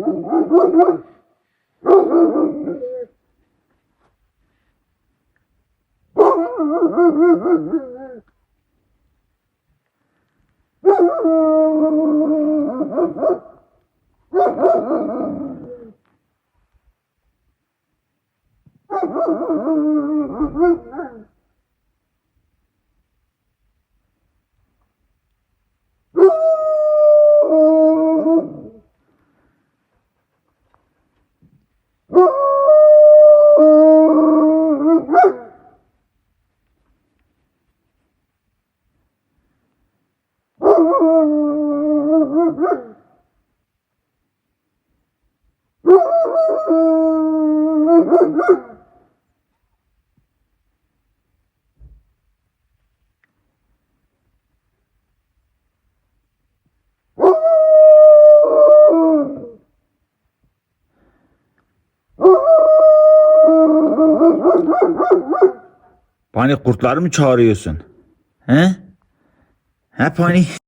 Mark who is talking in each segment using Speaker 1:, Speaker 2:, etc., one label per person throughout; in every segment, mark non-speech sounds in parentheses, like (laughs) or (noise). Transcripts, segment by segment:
Speaker 1: Mm-hmm. Panik kurtları mı çağırıyorsun? He? He panik?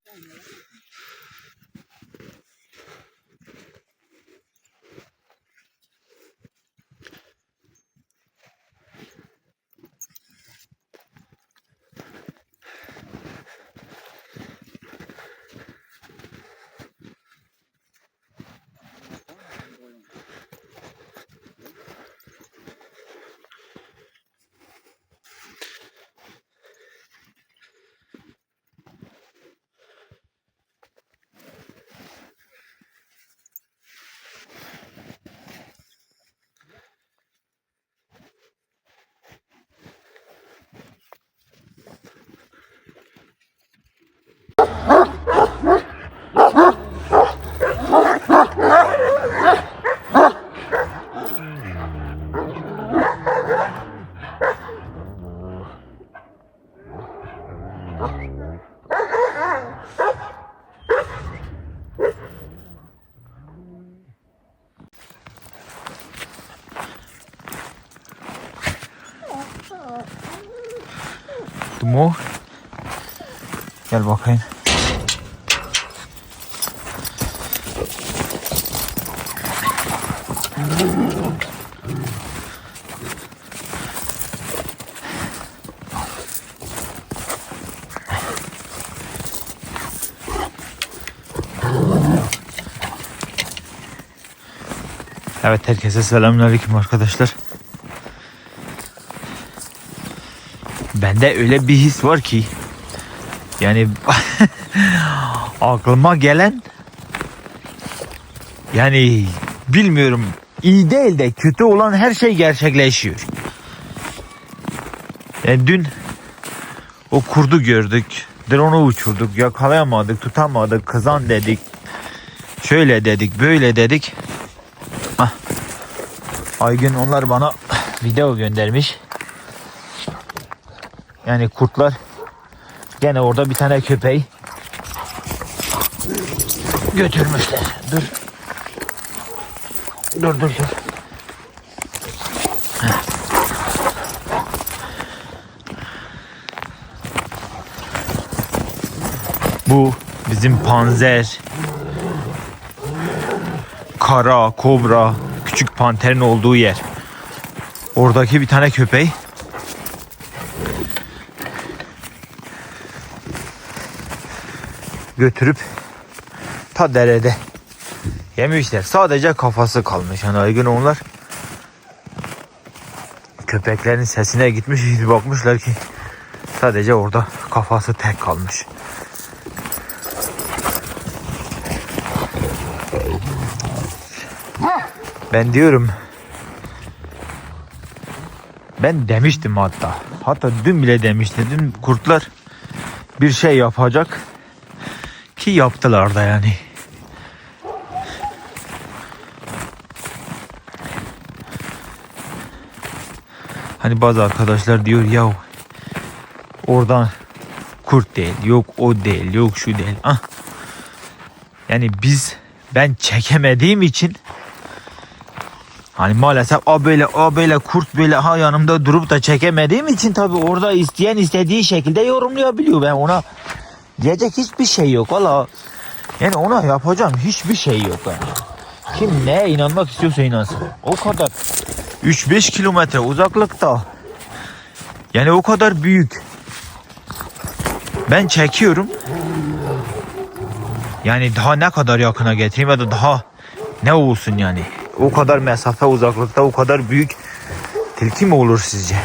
Speaker 1: Evet herkese selamünaleyküm arkadaşlar. Bende öyle bir his var ki yani (laughs) aklıma gelen yani bilmiyorum iyi değil de kötü olan her şey gerçekleşiyor. Yani dün o kurdu gördük. Drone'u uçurduk. Yakalayamadık, tutamadık. Kızan dedik. Şöyle dedik, böyle dedik. Ah. Aygün onlar bana video göndermiş. Yani kurtlar gene orada bir tane köpeği götürmüşler. Dur. Dur dur dur. Bu bizim panzer, kara, kobra, küçük panterin olduğu yer. Oradaki bir tane köpeği götürüp ta derede yemişler. Sadece kafası kalmış. Yani aygın onlar köpeklerin sesine gitmiş bir (laughs) bakmışlar ki sadece orada kafası tek kalmış. Ben diyorum ben demiştim hatta. Hatta dün bile demiştim. Dün kurtlar bir şey yapacak ki yaptılar da yani. Hani bazı arkadaşlar diyor ya oradan kurt değil, yok o değil, yok şu değil. Ah. Yani biz ben çekemediğim için Hani maalesef a böyle a böyle kurt böyle ha yanımda durup da çekemediğim için tabi orada isteyen istediği şekilde yorumlayabiliyor. Ben ona diyecek hiçbir şey yok valla. Yani ona yapacağım hiçbir şey yok yani. Kim neye inanmak istiyorsa inansın. O kadar. 3-5 kilometre uzaklıkta. Yani o kadar büyük. Ben çekiyorum. Yani daha ne kadar yakına getireyim ya da daha ne olsun yani. O kadar mesafe uzaklıkta o kadar büyük tilki mi olur sizce?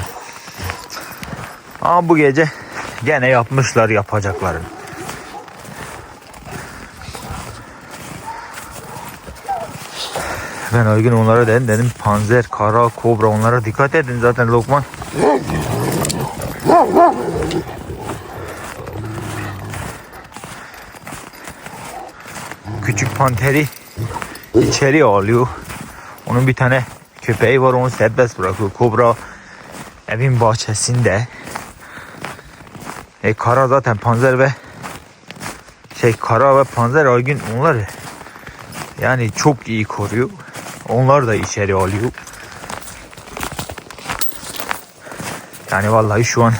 Speaker 1: Ama bu gece gene yapmışlar yapacaklarını. Ben o gün onlara dedim dedim panzer, kara, kobra onlara dikkat edin zaten Lokman. Küçük panteri içeri alıyor. Onun bir tane köpeği var onu serbest bırakıyor. Kobra evin bahçesinde. E kara zaten panzer ve şey kara ve panzer Aygün onlar yani çok iyi koruyor. Onlar da içeri alıyor. Yani vallahi şu an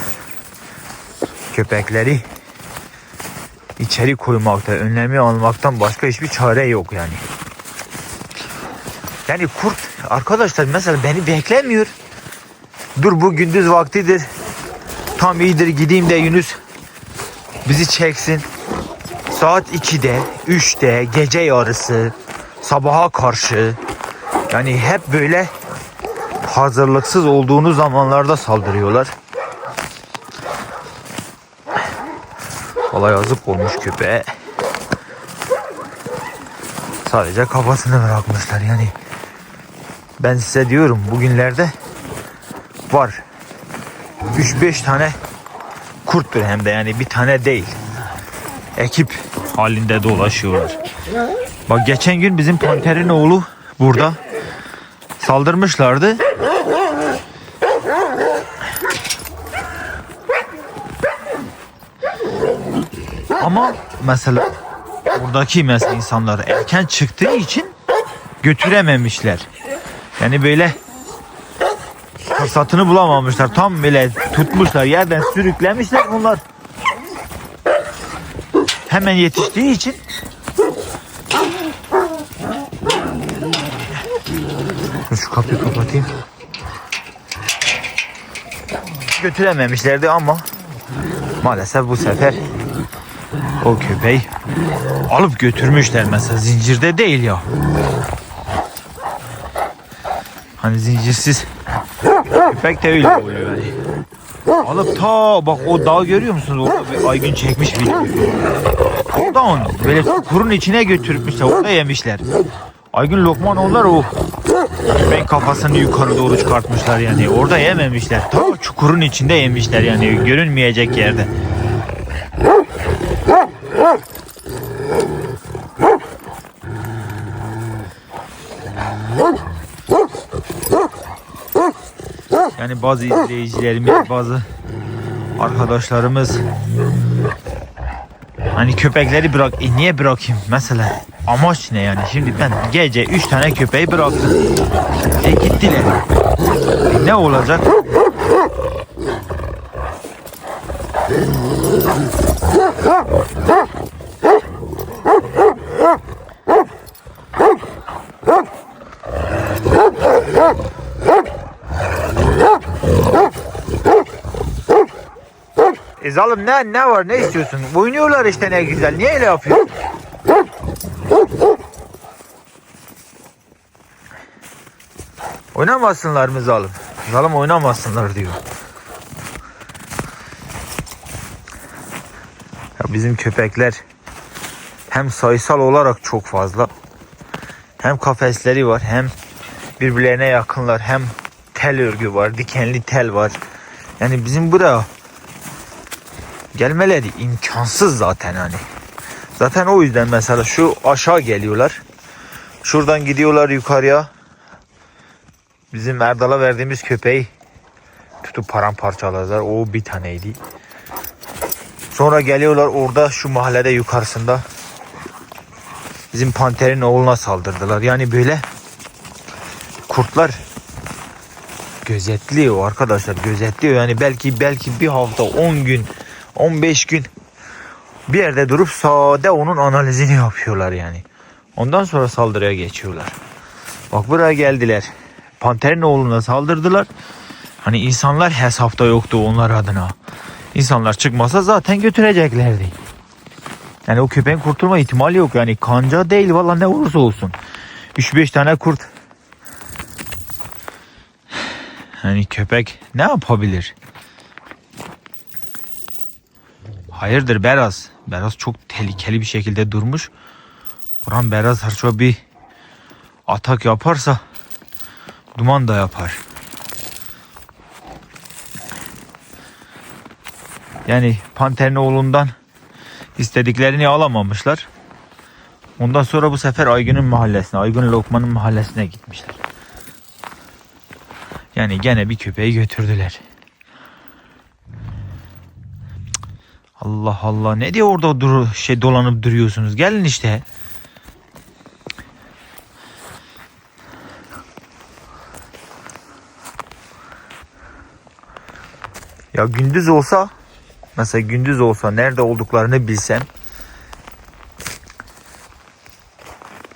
Speaker 1: köpekleri içeri koymakta, önlemi almaktan başka hiçbir çare yok yani. Yani kurt arkadaşlar mesela beni beklemiyor. Dur bu gündüz vaktidir. Tam iyidir gideyim de Yunus bizi çeksin. Saat 2'de, 3'te, gece yarısı, sabaha karşı yani hep böyle hazırlıksız olduğunuz zamanlarda saldırıyorlar. Olay yazık olmuş köpeğe. Sadece kafasını bırakmışlar yani. Ben size diyorum bugünlerde var. 3-5 tane kurttur hem de yani bir tane değil. Ekip halinde dolaşıyorlar. Bak geçen gün bizim panterin oğlu burada saldırmışlardı. Ama mesela buradaki mesela insanlar erken çıktığı için götürememişler. Yani böyle fırsatını bulamamışlar. Tam böyle tutmuşlar yerden sürüklemişler bunlar. Hemen yetiştiği için Dur şu kapıyı kapatayım. Götürememişlerdi ama maalesef bu sefer o köpeği alıp götürmüşler mesela zincirde değil ya. Hani zincirsiz köpek de öyle oluyor yani. Alıp ta bak o dağ görüyor musunuz? Orada bir aygın çekmiş bir. Orada onu böyle kurun içine götürmüşler. Orada yemişler. Aygün Lokman onlar o köpeğin kafasını yukarı doğru çıkartmışlar yani. Orada yememişler. Ta çukurun içinde yemişler yani görünmeyecek yerde. Yani bazı izleyicilerimiz, bazı arkadaşlarımız hani köpekleri bırak, e niye bırakayım mesela amaç ne yani şimdi ben gece 3 tane köpeği bıraktım e gittiler E ne olacak E zalim ne ne var ne istiyorsun? Oynuyorlar işte ne güzel. Niye öyle yapıyorsun? Oynamasınlar mı zalim? Zalim oynamasınlar diyor. Ya bizim köpekler hem sayısal olarak çok fazla hem kafesleri var hem birbirlerine yakınlar hem tel örgü var dikenli tel var. Yani bizim buraya gelmeleri imkansız zaten hani. Zaten o yüzden mesela şu aşağı geliyorlar. Şuradan gidiyorlar yukarıya. Bizim Erdal'a verdiğimiz köpeği tutup paramparçaladılar. O bir taneydi. Sonra geliyorlar orada şu mahallede yukarısında bizim panterin oğluna saldırdılar. Yani böyle kurtlar gözetliyor arkadaşlar gözetliyor. Yani belki belki bir hafta 10 gün 15 gün bir yerde durup sade onun analizini yapıyorlar yani. Ondan sonra saldırıya geçiyorlar. Bak buraya geldiler. Panterin oğluna saldırdılar. Hani insanlar hesapta yoktu onlar adına. İnsanlar çıkmasa zaten götüreceklerdi. Yani o köpeğin kurtulma ihtimali yok. Yani kanca değil valla ne olursa olsun. 3-5 tane kurt. Hani köpek ne yapabilir? Hayırdır Beraz? Beraz çok tehlikeli bir şekilde durmuş. Buran Beraz harço bir atak yaparsa duman da yapar. Yani Panter'in oğlundan istediklerini alamamışlar. Ondan sonra bu sefer Aygün'ün mahallesine, Aygün Lokman'ın mahallesine gitmişler. Yani gene bir köpeği götürdüler. Allah Allah ne diye orada dur şey dolanıp duruyorsunuz? Gelin işte. Ya gündüz olsa mesela gündüz olsa nerede olduklarını bilsem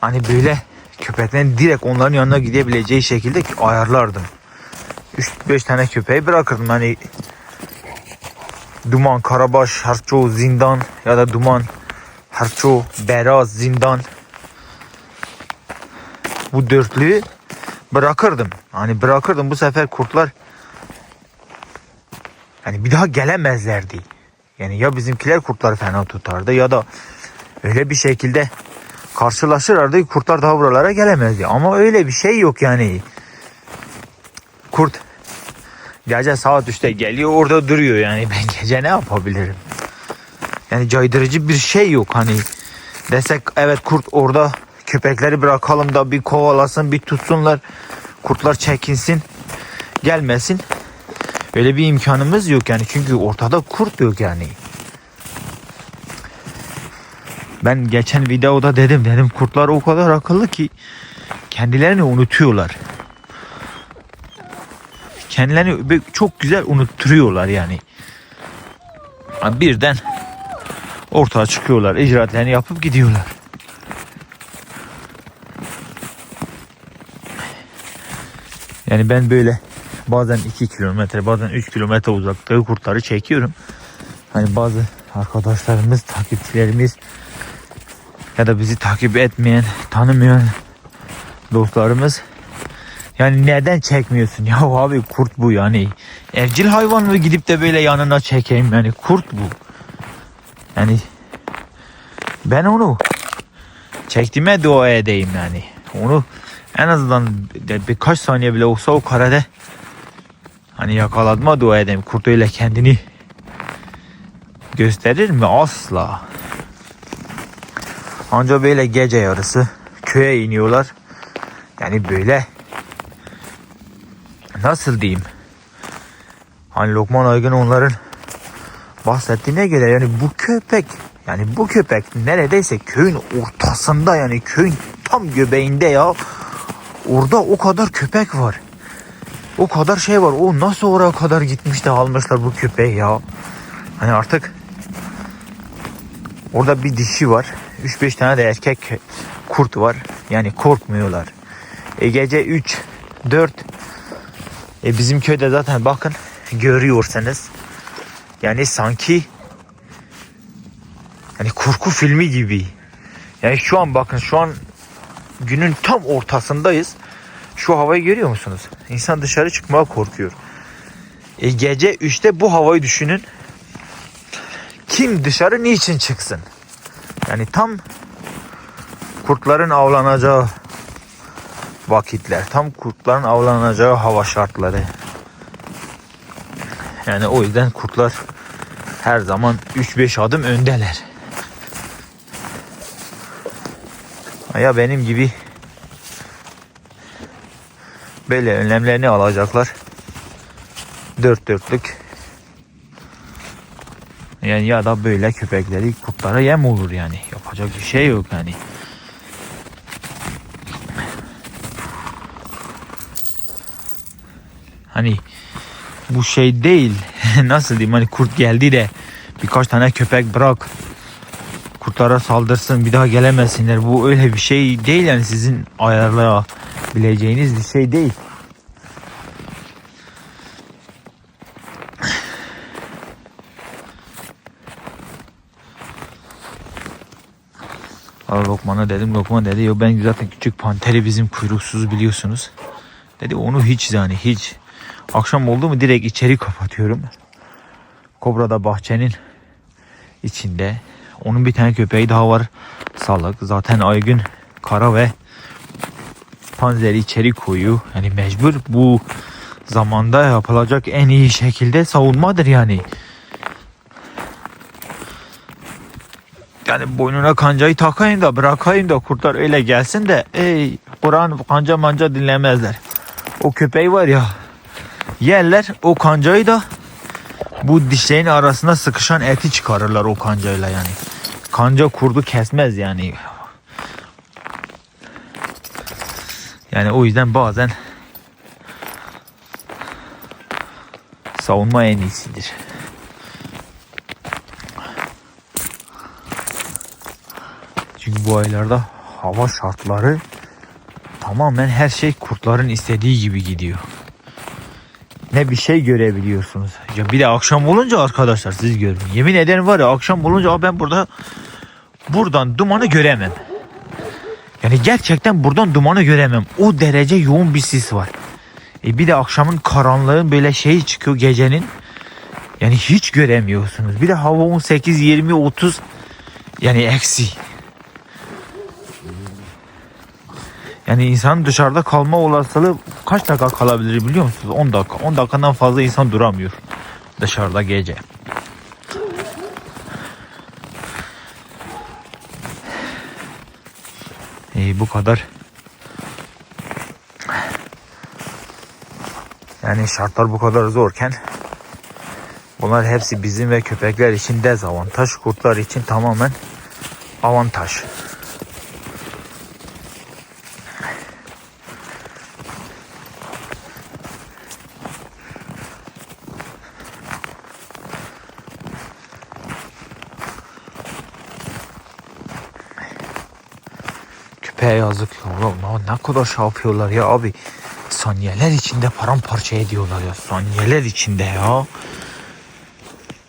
Speaker 1: hani böyle köpeklerin direkt onların yanına gidebileceği şekilde ayarlardım. 3-5 tane köpeği bırakırdım hani Duman, Karabaş, Harço, Zindan ya da Duman, Harço, Beraz, Zindan bu dörtlüyü bırakırdım. Hani bırakırdım bu sefer kurtlar yani bir daha gelemezlerdi. Yani ya bizimkiler kurtları fena tutardı ya da öyle bir şekilde karşılaşırlardı kurtlar daha buralara gelemezdi. Ama öyle bir şey yok yani. Kurt gece saat 3'te geliyor orada duruyor yani (laughs) ben gece ne yapabilirim? Yani caydırıcı bir şey yok hani desek evet kurt orada köpekleri bırakalım da bir kovalasın bir tutsunlar kurtlar çekinsin gelmesin öyle bir imkanımız yok yani çünkü ortada kurt yok yani. Ben geçen videoda dedim dedim kurtlar o kadar akıllı ki kendilerini unutuyorlar. Kendilerini çok güzel unutturuyorlar yani. Birden ortaya çıkıyorlar, icraatlerini yapıp gidiyorlar. Yani ben böyle bazen 2 kilometre bazen 3 kilometre uzaklığı kurtları çekiyorum. Hani bazı arkadaşlarımız, takipçilerimiz ya da bizi takip etmeyen, tanımayan dostlarımız yani neden çekmiyorsun? Ya abi kurt bu yani. Evcil hayvan mı gidip de böyle yanına çekeyim yani kurt bu. Yani ben onu çektiğime dua edeyim yani. Onu en azından birkaç saniye bile olsa o karede hani yakaladıma dua edeyim. Kurt öyle kendini gösterir mi? Asla. Anca böyle gece yarısı köye iniyorlar. Yani böyle nasıl diyeyim? Hani Lokman Aygın onların bahsettiğine göre yani bu köpek yani bu köpek neredeyse köyün ortasında yani köyün tam göbeğinde ya. Orada o kadar köpek var. O kadar şey var. O nasıl oraya kadar gitmiş de almışlar bu köpeği ya. Hani artık orada bir dişi var. 3-5 tane de erkek kurt var. Yani korkmuyorlar. E gece 3 4 e bizim köyde zaten bakın görüyorsanız yani sanki yani korku filmi gibi. Yani şu an bakın şu an günün tam ortasındayız. Şu havayı görüyor musunuz? İnsan dışarı çıkmaya korkuyor. E gece 3'te bu havayı düşünün. Kim dışarı niçin çıksın? Yani tam kurtların avlanacağı vakitler. Tam kurtların avlanacağı hava şartları. Yani o yüzden kurtlar her zaman 3-5 adım öndeler. Ya benim gibi böyle önlemlerini alacaklar. Dört dörtlük. Yani ya da böyle köpekleri kurtlara yem olur yani. Yapacak bir şey yok yani. Hani bu şey değil. (laughs) Nasıl diyeyim hani kurt geldi de birkaç tane köpek bırak. kurtlara saldırsın bir daha gelemesinler. Bu öyle bir şey değil yani sizin ayarlayabileceğiniz bir şey değil. Al Lokman'a dedim. Lokman dedi yo ben zaten küçük panteri bizim kuyruksuz biliyorsunuz. Dedi onu hiç yani hiç. Akşam oldu mu direkt içeri kapatıyorum. Kobra da bahçenin içinde. Onun bir tane köpeği daha var. Salak. Zaten Aygün kara ve panzeri içeri koyuyor. Yani mecbur bu zamanda yapılacak en iyi şekilde savunmadır yani. Yani boynuna kancayı takayım da bırakayım da kurtlar öyle gelsin de ey Kur'an kanca manca dinlemezler. O köpeği var ya yerler o kancayı da bu dişlerin arasına sıkışan eti çıkarırlar o kancayla yani. Kanca kurdu kesmez yani. Yani o yüzden bazen savunma en iyisidir. Çünkü bu aylarda hava şartları tamamen her şey kurtların istediği gibi gidiyor. Ne bir şey görebiliyorsunuz. Ya bir de akşam olunca arkadaşlar siz görün. Yemin ederim var ya akşam olunca "Aa ben burada buradan dumanı göremem. Yani gerçekten buradan dumanı göremem. O derece yoğun bir sis var. E bir de akşamın karanlığın böyle şeyi çıkıyor gecenin. Yani hiç göremiyorsunuz. Bir de hava 18, 20, 30 yani eksi. Yani insan dışarıda kalma olasılığı kaç dakika kalabilir biliyor musunuz? 10 dakika. 10 dakikadan fazla insan duramıyor dışarıda gece. İyi bu kadar. Yani şartlar bu kadar zorken bunlar hepsi bizim ve köpekler için dezavantaj, kurtlar için tamamen avantaj. Köpeğe yazık ya. Ulan Ne kadar şey yapıyorlar ya abi. Saniyeler içinde paramparça ediyorlar ya. Saniyeler içinde ya.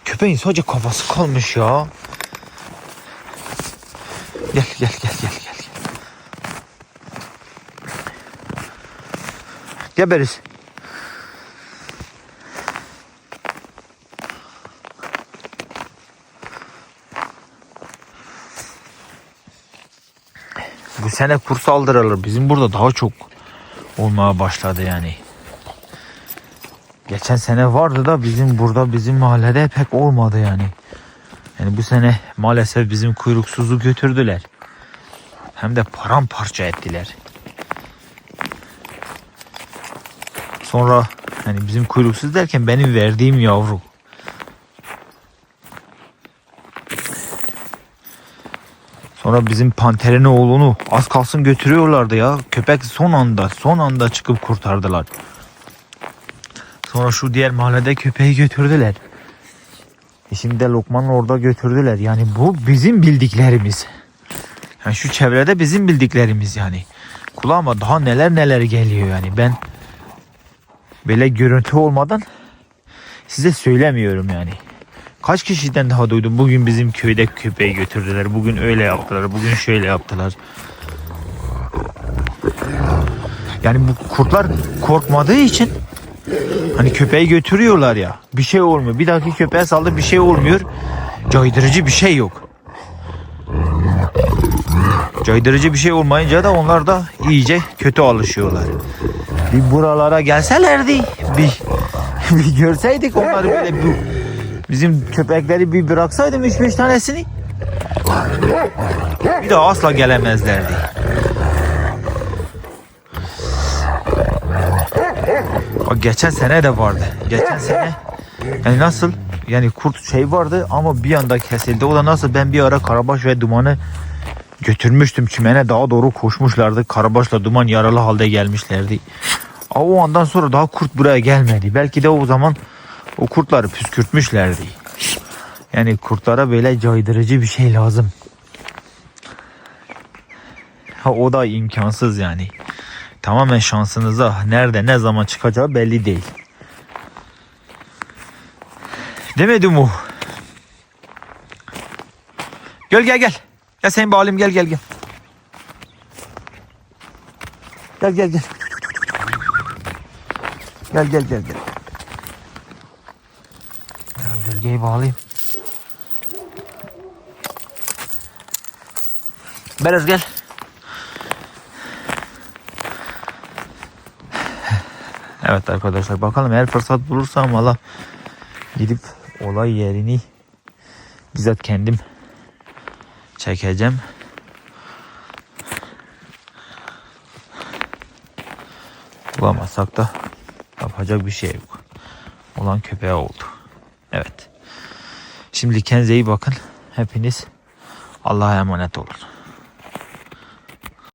Speaker 1: Köpeğin sadece kafası kalmış ya. Gel gel gel gel gel. Geberiz. Bu sene kur saldırılar bizim burada daha çok olmaya başladı yani. Geçen sene vardı da bizim burada bizim mahallede pek olmadı yani. Yani bu sene maalesef bizim kuyruksuzu götürdüler. Hem de paramparça ettiler. Sonra hani bizim kuyruksuz derken benim verdiğim yavru. Sonra bizim panterin oğlunu az kalsın götürüyorlardı ya. Köpek son anda son anda çıkıp kurtardılar. Sonra şu diğer mahallede köpeği götürdüler. E şimdi de Lokman'ı orada götürdüler. Yani bu bizim bildiklerimiz. Yani şu çevrede bizim bildiklerimiz yani. Kulağıma daha neler neler geliyor yani. Ben böyle görüntü olmadan size söylemiyorum yani. Kaç kişiden daha duydum. Bugün bizim köyde köpeği götürdüler. Bugün öyle yaptılar. Bugün şöyle yaptılar. Yani bu kurtlar korkmadığı için hani köpeği götürüyorlar ya. Bir şey olmuyor. Bir dahaki köpeğe saldı bir şey olmuyor. Caydırıcı bir şey yok. Caydırıcı bir şey olmayınca da onlar da iyice kötü alışıyorlar. Bir buralara gelselerdi bir, (laughs) bir görseydik onları böyle bu bizim köpekleri bir bıraksaydım 3-5 tanesini bir daha asla gelemezlerdi. Bak geçen sene de vardı. Geçen sene yani nasıl yani kurt şey vardı ama bir anda kesildi. O da nasıl ben bir ara Karabaş ve Duman'ı götürmüştüm çimene daha doğru koşmuşlardı. Karabaş'la Duman yaralı halde gelmişlerdi. O andan sonra daha kurt buraya gelmedi. Belki de o zaman o kurtları püskürtmüşlerdi. Yani kurtlara böyle caydırıcı bir şey lazım. Ha, o da imkansız yani. Tamamen şansınıza nerede ne zaman çıkacağı belli değil. Demedim o. Gel gel gel. Gel seni bağlayayım gel gel gel. Gel gel gel. Gel gel gel gel. Gölgeyi bağlayayım. Berez gel. Evet arkadaşlar bakalım eğer fırsat bulursam valla gidip olay yerini bizzat kendim çekeceğim. Bulamazsak da yapacak bir şey yok. Olan köpeğe oldu. Evet. Şimdi kendinize iyi bakın. Hepiniz Allah'a emanet olun.